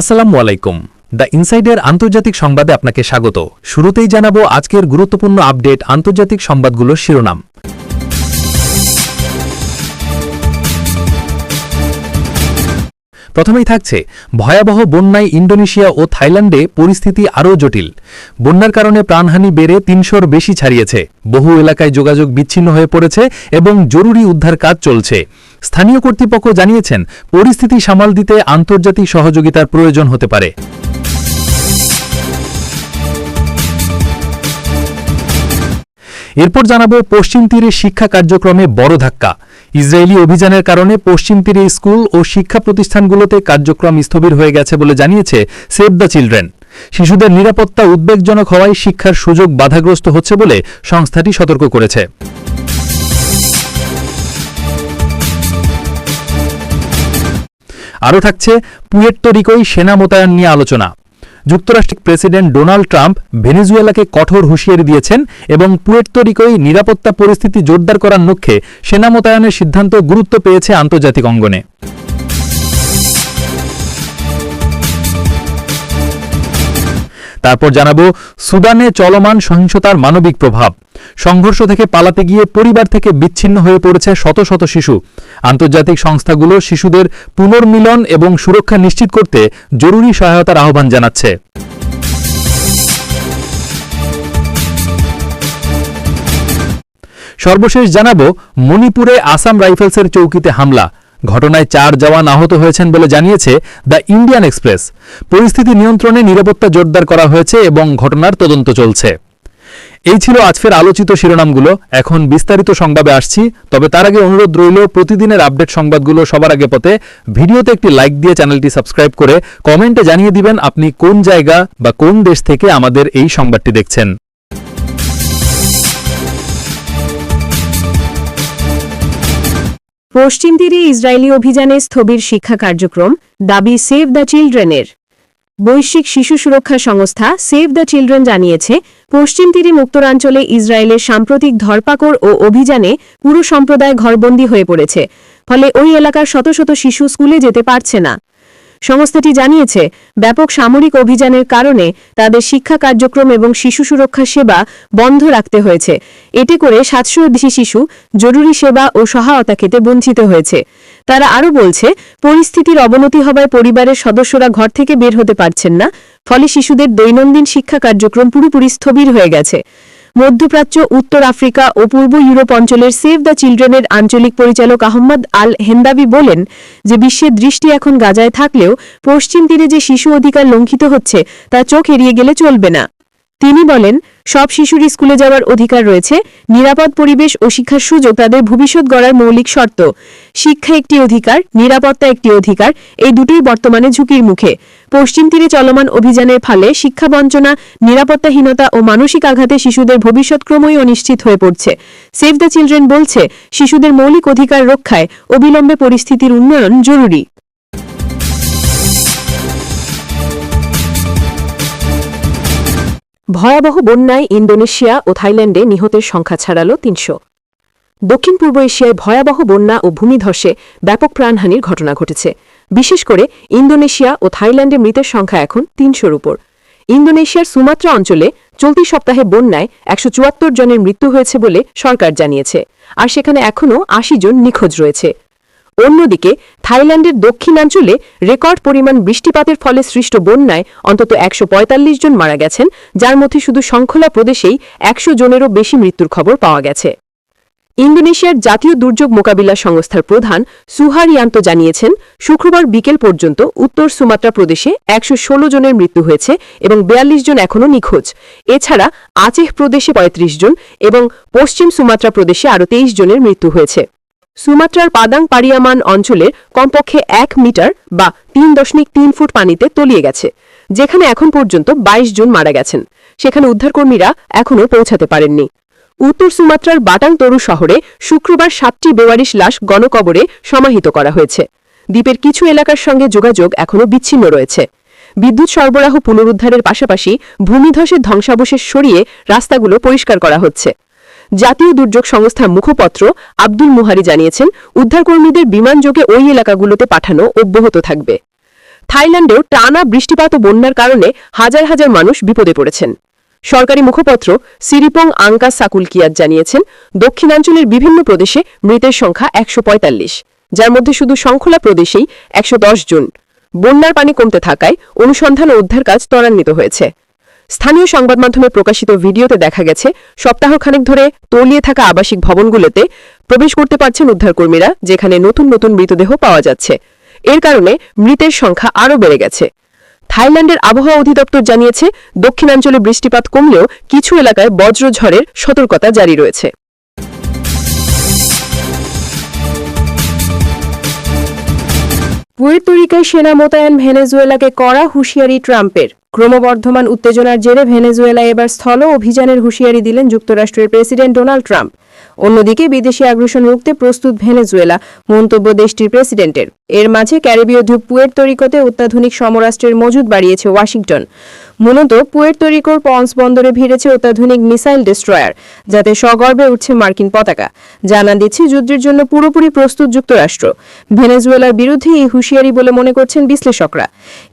আসসালামু আলাইকুম। দ্য ইনসাইডের আন্তর্জাতিক সংবাদে আপনাকে স্বাগত। শুরুতেই জানাব আজকের গুরুত্বপূর্ণ আপডেট আন্তর্জাতিক সংবাদগুলোর শিরোনাম। প্রথমেই থাকছে ভয়াবহ বন্যায় ইন্ডোনেশিয়া ও থাইল্যান্ডে পরিস্থিতি আরও জটিল। বন্যার কারণে প্রাণহানি বেড়ে তিনশোর বেশি ছাড়িয়েছে। বহু এলাকায় যোগাযোগ বিচ্ছিন্ন হয়ে পড়েছে এবং জরুরি উদ্ধার কাজ চলছে। স্থানীয় কর্তৃপক্ষ জানিয়েছেন, পরিস্থিতি সামাল দিতে আন্তর্জাতিক সহযোগিতার প্রয়োজন হতে পারে। এরপর জানাব পশ্চিম তীরে শিক্ষা কার্যক্রমে বড় ধাক্কা। ইসরায়েলি অভিযানের কারণে পশ্চিম তীরে স্কুল ও শিক্ষা প্রতিষ্ঠানগুলোতে কার্যক্রম স্থবির হয়ে গেছে বলে জানিয়েছে সেভ দ্য চিলড্রেন। শিশুদের নিরাপত্তা উদ্বেগজনক হওয়ায় শিক্ষার সুযোগ বাধাগ্রস্ত হচ্ছে বলে সংস্থাটি সতর্ক করেছে। আরও থাকছে পুয়ের্তো রিকোই সেনা মোতায়েন নিয়ে আলোচনা। যুক্তরাষ্ট্রের প্রেসিডেন্ট ডোনাল্ড ট্রাম্প ভেনেজুয়েলাকে কঠোর হুঁশিয়ারি দিয়েছেন এবং পুয়ের্তোরিকোই নিরাপত্তা পরিস্থিতি জোরদার করার লক্ষ্যে সেনা মোতায়েনের সিদ্ধান্ত গুরুত্ব পেয়েছে আন্তর্জাতিক অঙ্গনে। তারপর জানাব, সুদানে চলমান সহিংসতার মানবিক প্রভাব। সংঘর্ষ থেকে পালাতে গিয়ে পরিবার থেকে বিচ্ছিন্ন হয়ে পড়েছে শত শত শিশু। আন্তর্জাতিক সংস্থাগুলো শিশুদের পুনর্মিলন এবং সুরক্ষা নিশ্চিত করতে জরুরি সহায়তার আহ্বান জানাচ্ছে। সর্বশেষ জানাব, মণিপুরে আসাম রাইফেলসের চৌকিতে হামলা। ঘটনায় চার জওয়ান আহত হয়েছেন বলে জানিয়েছে দ্য ইন্ডিয়ান এক্সপ্রেস। পরিস্থিতি নিয়ন্ত্রণে নিরাপত্তা জোরদার করা হয়েছে এবং ঘটনার তদন্ত চলছে। এই ছিল আজকের আলোচিত শিরোনামগুলো। এখন বিস্তারিত সংবাদে আসছি। তবে তার আগে অনুরোধ রইল, প্রতিদিনের আপডেট সংবাদগুলো সবার আগে পথে। ভিডিওতে একটি লাইক দিয়ে চ্যানেলটি সাবস্ক্রাইব করে কমেন্টে জানিয়ে দিবেন আপনি কোন জায়গা বা কোন দেশ থেকে আমাদের এই সংবাদটি দেখছেন। পশ্চিম তীরে ইসরায়েলি অভিযানে স্থবির শিক্ষা কার্যক্রম, দাবি সেভ দ্য চিলড্রেনের বৈশ্বিক শিশু সুরক্ষা সংস্থা সেভ দ্য চিলড্রেন জানিয়েছে, পশ্চিম তীরে মুক্তরাঞ্চলে ইসরায়েলের সাম্প্রতিক ধরপাকড় ও অভিযানে পুরো সম্প্রদায় ঘরবন্দী হয়ে পড়েছে, ফলে ওই এলাকার শত শত শিশু স্কুলে যেতে পারছে না। সংস্থাটি জানিয়েছে, ব্যাপক সামরিক অভিযানের কারণে তাদের শিক্ষা কার্যক্রম এবং শিশু সুরক্ষা সেবা বন্ধ রাখতে হয়েছে। এতে করে সাতশো বেশি শিশু জরুরি সেবা ও সহায়তা খেতে বঞ্চিত হয়েছে। তারা আরও বলছে, পরিস্থিতির অবনতি হওয়ায় পরিবারের সদস্যরা ঘর থেকে বের হতে পারছেন না, ফলে শিশুদের দৈনন্দিন শিক্ষা কার্যক্রম পুরোপুরি স্থবির হয়ে গেছে। মধ্যপ্রাচ্য, উত্তর আফ্রিকা ও পূর্ব ইউরোপ অঞ্চলের সেভ দ্য চিলড্রেনের আঞ্চলিক পরিচালক আহম্মদ আল হেন্দাবি বলেন যে বিশ্বের দৃষ্টি এখন গাজায় থাকলেও পশ্চিম তীরে যে শিশু অধিকার লঙ্ঘিত হচ্ছে, তা চোখ এড়িয়ে গেলে চলবে না। তিনি বলেন, সব শিশুরই স্কুলে যাওয়ার অধিকার রয়েছে, নিরাপদ পরিবেশ ও শিক্ষার সুযোগ তাদের ভবিষ্যৎ গড়ার মৌলিক শর্ত। শিক্ষা একটি অধিকার, নিরাপত্তা একটি অধিকার, এই দুটোই বর্তমানে ঝুঁকির মুখে। পশ্চিম তীরে চলমান অভিযানের ফলে শিক্ষা বঞ্চনা, নিরাপত্তাহীনতা ও মানসিক আঘাতে শিশুদের ভবিষ্যৎ ক্রমই অনিশ্চিত হয়ে পড়ছে। সেভ দ্য চিলড্রেন বলছে, শিশুদের মৌলিক অধিকার রক্ষায় অবিলম্বে পরিস্থিতির উন্নয়ন জরুরি। ভয়াবহ বন্যায় ইন্দোনেশিয়া ও থাইল্যান্ডে নিহতের সংখ্যা ছাড়াল তিনশো। দক্ষিণ পূর্ব এশিয়ায় ভয়াবহ বন্যা ও ভূমিধসে ব্যাপক প্রাণহানির ঘটনা ঘটেছে। বিশেষ করে ইন্দোনেশিয়া ও থাইল্যান্ডে মৃতের সংখ্যা এখন তিনশোর উপর। ইন্দোনেশিয়ার সুমাত্রা অঞ্চলে চলতি সপ্তাহে বন্যায় একশো চুয়াত্তর জনের মৃত্যু হয়েছে বলে সরকার জানিয়েছে। আর সেখানে এখনও আশি জন নিখোঁজ রয়েছে। অন্যদিকে, থাইল্যান্ডের দক্ষিণাঞ্চলে রেকর্ড পরিমাণ বৃষ্টিপাতের ফলে সৃষ্ট বন্যায় অন্তত একশো পঁয়তাল্লিশ জন মারা গেছেন, যার মধ্যে শুধু শঙ্খলা প্রদেশেই একশো জনেরও বেশি মৃত্যুর খবর পাওয়া গেছে। ইন্দোনেশিয়ার জাতীয় দুর্যোগ মোকাবিলা সংস্থার প্রধান সুহার সুহারিয়ান্ত জানিয়েছেন, শুক্রবার বিকেল পর্যন্ত উত্তর সুমাত্রা প্রদেশে একশো ষোলো জনের মৃত্যু হয়েছে এবং বেয়াল্লিশ জন এখনও নিখোঁজ। এছাড়া আচেহ প্রদেশে ৩৫ জন এবং পশ্চিম সুমাত্রা প্রদেশে আরও তেইশ জনের মৃত্যু হয়েছে। সুমাত্রার পাদাং পারিয়ামান অঞ্চলের কমপক্ষে এক মিটার বা তিন দশমিক তিন ফুট পানিতে তলিয়ে গেছে, যেখানে এখন পর্যন্ত ২২ জন মারা গেছেন। সেখানে উদ্ধারকর্মীরা এখনও পৌঁছাতে পারেননি। উত্তর সুমাত্রার বাটাং তরু শহরে শুক্রবার সাতটি বেওয়ারিশ লাশ গণকবরে সমাহিত করা হয়েছে। দ্বীপের কিছু এলাকার সঙ্গে যোগাযোগ এখনও বিচ্ছিন্ন রয়েছে। বিদ্যুৎ সরবরাহ পুনরুদ্ধারের পাশাপাশি ভূমিধসের ধ্বংসাবশেষ সরিয়ে রাস্তাগুলো পরিষ্কার করা হচ্ছে। জাতীয় দুর্যোগ সংস্থার মুখপত্র আব্দুল মুহারি জানিয়েছেন, উদ্ধারকর্মীদের বিমানযোগে ওই এলাকাগুলোতে পাঠানো অব্যাহত থাকবে। থাইল্যান্ডেও টানা বৃষ্টিপাত ও বন্যার কারণে হাজার হাজার মানুষ বিপদে পড়েছেন। সরকারি মুখপত্র সিরিপং আঙ্কা সাকুলকিয়াত জানিয়েছেন, দক্ষিণাঞ্চলের বিভিন্ন প্রদেশে মৃতের সংখ্যা একশো পঁয়তাল্লিশ, যার মধ্যে শুধু শঙ্খলা প্রদেশেই একশো দশ জন। বন্যার পানি কমতে থাকায় অনুসন্ধান ও উদ্ধার কাজ ত্বরান্বিত হয়েছে। স্থানীয় সংবাদ মাধ্যমে প্রকাশিত ভিডিওতে দেখা গেছে, সপ্তাহখানেক ধরে তলিয়ে থাকা আবাসিক ভবনগুলোতে প্রবেশ করতে পারছেন উদ্ধারকর্মীরা, যেখানে নতুন নতুন মৃতদেহ পাওয়া যাচ্ছে। এর কারণে মৃতের সংখ্যা আরও বেড়ে গেছে। থাইল্যান্ডের আবহাওয়া অধিদপ্তর জানিয়েছে, দক্ষিণাঞ্চলে বৃষ্টিপাত কমলেও কিছু এলাকায় বজ্রঝড়ের সতর্কতা জারি রয়েছে। পুয়ের্তোরিকায় সেনা মোতায়েন ভেনেজুয়েলাকে কড়া হুঁশিয়ারি ট্রাম্পের। ক্রমবর্ধমান উত্তেজনার জেরে ভেনেজুয়েলা এবার স্থল অভিযানের হুঁশিয়ারি দিলেন যুক্তরাষ্ট্রের প্রেসিডেন্ট ডোনাল্ড ট্রাম্প। অন্যদিকে বিদেশি আগ্রাসন রুখতে প্রস্তুত ভেনেজুয়েলা, মন্তব্য দেশটির প্রেসিডেন্টের। এর মাঝে ক্যারিবীয় দ্বীপ পুয়ের্তোরিকোতে অত্যাধুনিক সমরাষ্ট্রের মজুদ বাড়িয়েছে ওয়াশিংটন। মূলত পুয়ের্তোরিকোর পন্স বন্দরে ভিড়েছে অত্যাধুনিক মিসাইল ডিস্ট্রয়ার, যাতে সগর্বে উঠছে মার্কিন পতাকা। জানান দিচ্ছে, যুদ্ধের জন্য পুরোপুরি প্রস্তুত যুক্তরাষ্ট্র। ভেনেজুয়েলার বিরুদ্ধে এই হুঁশিয়ারি বলে মনে করছেন বিশ্লেষকরা।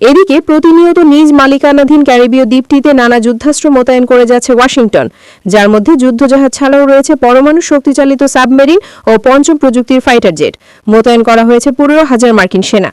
এদিকে প্রতিনিয়ত নিজ মালিকানাধীন ক্যারিবীয় দ্বীপটিতে নানা যুদ্ধাস্ত্র মোতায়েন করে যাচ্ছে ওয়াশিংটন, যার মধ্যে যুদ্ধজাহাজ ছাড়াও রয়েছে পরমাণু শক্তিচালিত সাবমেরিন ও পঞ্চম প্রযুক্তির ফাইটার জেট। মোতায়েন করা হয়েছে পনেরো হাজার মার্কিন সেনা।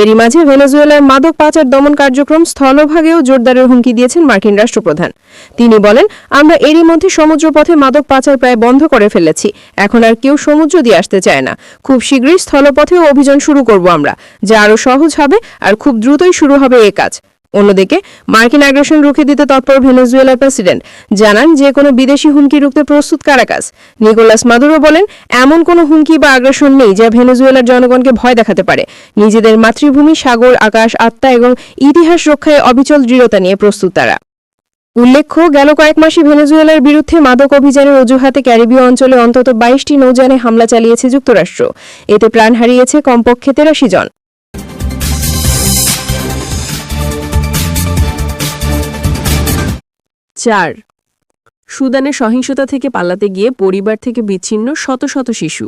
এরই মাঝে ভেনেজুয়েলায় মাদক পাচার দমন কার্যক্রম স্থলভাগেও জোরদারের হুমকি দিয়েছেন মার্কিন রাষ্ট্রপ্রধান। তিনি বলেন, আমরা এরই মধ্যে সমুদ্রপথে মাদক পাচার প্রায় বন্ধ করে ফেলেছি। এখন আর কেউ সমুদ্র দিয়ে আসতে চায় না। খুব শীঘ্রই স্থলপথেও অভিযান শুরু করব আমরা। যা আরও সহজ হবে আর খুব দ্রুতই শুরু হবে এ কাজ। অন্যদিকে মার্কিন আগ্রাসন রুখে দিতে তৎপর ভেনেজুয়েলার প্রেসিডেন্ট জানান যে কোনো বিদেশি হুমকি রুখতে প্রস্তুত কারাকাস নিকোলাস মাদুরো বলেন, এমন কোনো হুমকি বা আগ্রাসন নেই যা ভেনেজুয়েলার জনগণকে ভয় দেখাতে পারে। নিজেদের মাতৃভূমি, সাগর, আকাশ, আত্মা এবং ইতিহাস রক্ষায় অবিচল দৃঢ়তা নিয়ে প্রস্তুত তারা। উল্লেখ্য, গেল কয়েক মাসে ভেনেজুয়েলার বিরুদ্ধে মাদক অভিযানের অজুহাতে ক্যারিবীয় অঞ্চলে অন্তত বাইশটি নৌযানে হামলা চালিয়েছে যুক্তরাষ্ট্র। এতে প্রাণ হারিয়েছে কমপক্ষে তেরাশি জন। চার। সুদানে সহিংসতা থেকে পালাতে গিয়ে পরিবার থেকে বিচ্ছিন্ন শত শত শিশু।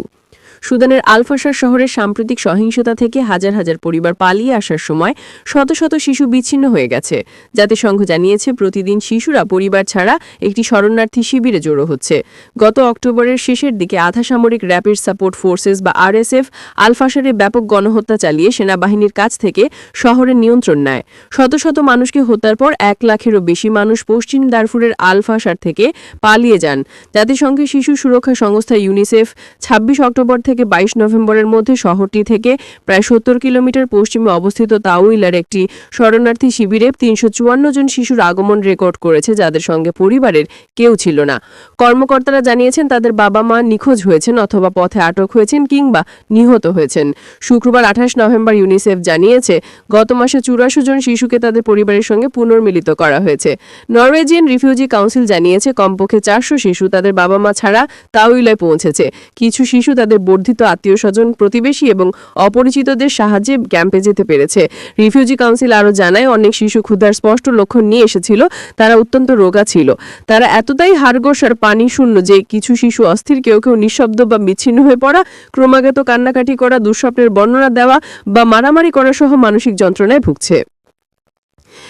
সুদানের আলফাসার শহরের সাম্প্রতিক সহিংসতা থেকে হাজার হাজার পরিবার পালিয়ে আসার সময় শত শত শিশু বিচ্ছিন্ন হয়ে গেছে। জাতিসংঘ জানিয়েছে, প্রতিদিন শিশুরা পরিবার ছাড়া একটি শরণার্থী শিবিরে জড়ো হচ্ছে। গত অক্টোবরের শেষের দিকে আধা সামরিক র্যাপিড সাপোর্ট ফোর্সেস বা আরএসএফ আলফাসারে ব্যাপক গণহত্যা চালিয়ে সেনাবাহিনীর কাছ থেকে শহরের নিয়ন্ত্রণ নেয়। শত শত মানুষকে হত্যার পর এক লাখেরও বেশি মানুষ পশ্চিম দারফুরের আলফাসার থেকে পালিয়ে যান। জাতিসংঘের শিশু সুরক্ষা সংস্থা ইউনিসেফ ছাব্বিশ অক্টোবর থেকে বাইশ নভেম্বরের মধ্যে শহরটি থেকে প্রায় সত্তর কিলোমিটার পশ্চিমে অবস্থিত তাউইলার একটি শরণার্থী শিবিরে তিনশো চুয়ান্ন জন শিশুর আগমন রেকর্ড করেছে, যাদের সঙ্গে পরিবারের কেউ ছিল না। কর্মকর্তারা জানিয়েছেন, তাদের বাবা মা নিখোঁজ হয়েছেন অথবা পথে আটক হয়েছেন কিংবা নিহত হয়েছেন। শুক্রবার আঠাশ নভেম্বর ইউনিসেফ জানিয়েছে, গত মাসে চুরাশি জন শিশুকে তাদের পরিবারের সঙ্গে পুনর্মিলিত করা হয়েছে। নরওয়েজিয়ান রিফিউজি কাউন্সিল জানিয়েছে, কমপক্ষে চারশো শিশু তাদের বাবা মা ছাড়া তাউইলায় পৌঁছেছে। কিছু শিশু তাদের বর্ধিত আত্মীয় স্বজন প্রতিবেশী এবং অপরিচিতদের সাহায্যে ক্যাম্পে যেতে পেরেছে। রিফিউজি কাউন্সিল আরও জানায়, অনেক শিশু ক্ষুধার স্পষ্ট লক্ষণ নিয়ে এসেছিল, তারা অত্যন্ত রোগা ছিল। তারা এতটাই হারগোস আর পানি শূন্য যে কিছু শিশু অস্থির, কেউ কেউ নিঃশব্দ বা বিচ্ছিন্ন হয়ে পড়া, ক্রমাগত কান্নাকাটি করা, দুঃস্বপ্নের বর্ণনা দেওয়া বা মারামারি করা সহ মানসিক যন্ত্রণায় ভুগছে।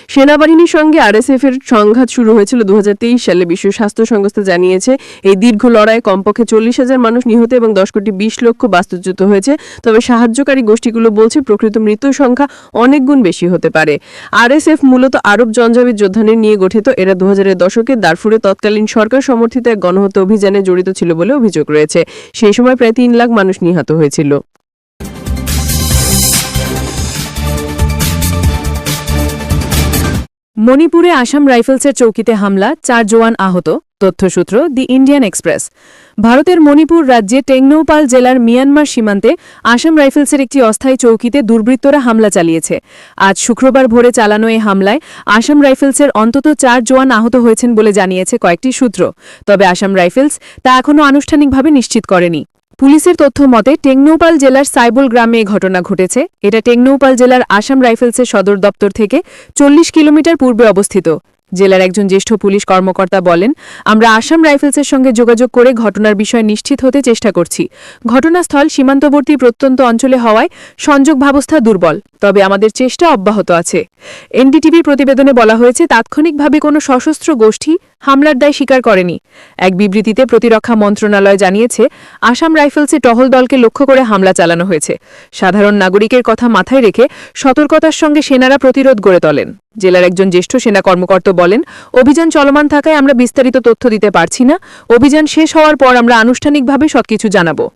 সেনাবাহিনীর সঙ্গে আরএসএফ এর সংঘাত শুরু হয়েছিল দুহাজার তেইশ সালে। বিশ্ব স্বাস্থ্য সংস্থা জানিয়েছে, এই দীর্ঘ লড়াইয়ে কমপক্ষে চল্লিশ হাজার মানুষ নিহত এবং দশ কোটি বিশ লক্ষ বাস্তুচ্যুত হয়েছে। তবে সাহায্যকারী গোষ্ঠীগুলো বলছে, প্রকৃত মৃত্যুর সংখ্যা অনেক গুণ বেশি হতে পারে। আরএসএফ মূলত আরব জঞ্জাবিদ যোদ্ধাদের নিয়ে গঠিত। এরা দু হাজারের দশকে দারফুরে তৎকালীন সরকার সমর্থিত এক গণহত্যা অভিযানে জড়িত ছিল বলে অভিযোগ রয়েছে। সেই সময় প্রায় তিন লাখ মানুষ নিহত হয়েছিল। মণিপুরে আসাম রাইফেলসের চৌকিতে হামলা, চার জওয়ান আহত, তথ্যসূত্র দি ইন্ডিয়ান এক্সপ্রেস। ভারতের মণিপুর রাজ্যে টেংনৌপাল জেলার মিয়ানমার সীমান্তে আসাম রাইফেলসের একটি অস্থায়ী চৌকিতে দুর্বৃত্তরা হামলা চালিয়েছে। আজ শুক্রবার ভোরে চালানো এই হামলায় আসাম রাইফেলসের অন্তত চার জওয়ান আহত হয়েছেন বলে জানিয়েছে কয়েকটি সূত্র। তবে আসাম রাইফেলস তা এখনও আনুষ্ঠানিকভাবে নিশ্চিত করেনি। পুলিশের তথ্য মতে টেংনৌপাল জেলার সাইবুল গ্রামে এ ঘটনা ঘটেছে। এটা টেংনৌপাল জেলার আসাম রাইফেলসের সদর দপ্তর থেকে চল্লিশ কিলোমিটার পূর্বে অবস্থিত। জেলার একজন জ্যেষ্ঠ পুলিশ কর্মকর্তা বলেন, আমরা আসাম রাইফেলসের সঙ্গে যোগাযোগ করে ঘটনার বিষয় নিশ্চিত হতে চেষ্টা করছি। ঘটনাস্থল সীমান্তবর্তী প্রত্যন্ত অঞ্চলে হওয়ায় সংযোগ ব্যবস্থা দুর্বল, তবে আমাদের চেষ্টা অব্যাহত আছে। এনডিটিভির প্রতিবেদনে বলা হয়েছে, তাৎক্ষণিকভাবে কোনো সশস্ত্র গোষ্ঠী হামলার দায় স্বীকার করেনি। এক বিবৃতিতে প্রতিরক্ষা মন্ত্রণালয় জানিয়েছে, আসাম রাইফেলসে টহল দলকে লক্ষ্য করে হামলা চালানো হয়েছে। সাধারণ নাগরিকের কথা মাথায় রেখে সতর্কতার সঙ্গে সেনারা প্রতিরোধ গড়ে তোলেন। জেলার একজন জ্যেষ্ঠ সেনা কর্মকর্তা বলেন, অভিযান চলমান থাকায় আমরা বিস্তারিত তথ্য দিতে পারছি না। অভিযান শেষ হওয়ার পর আমরা আনুষ্ঠানিকভাবে সবকিছু জানাব।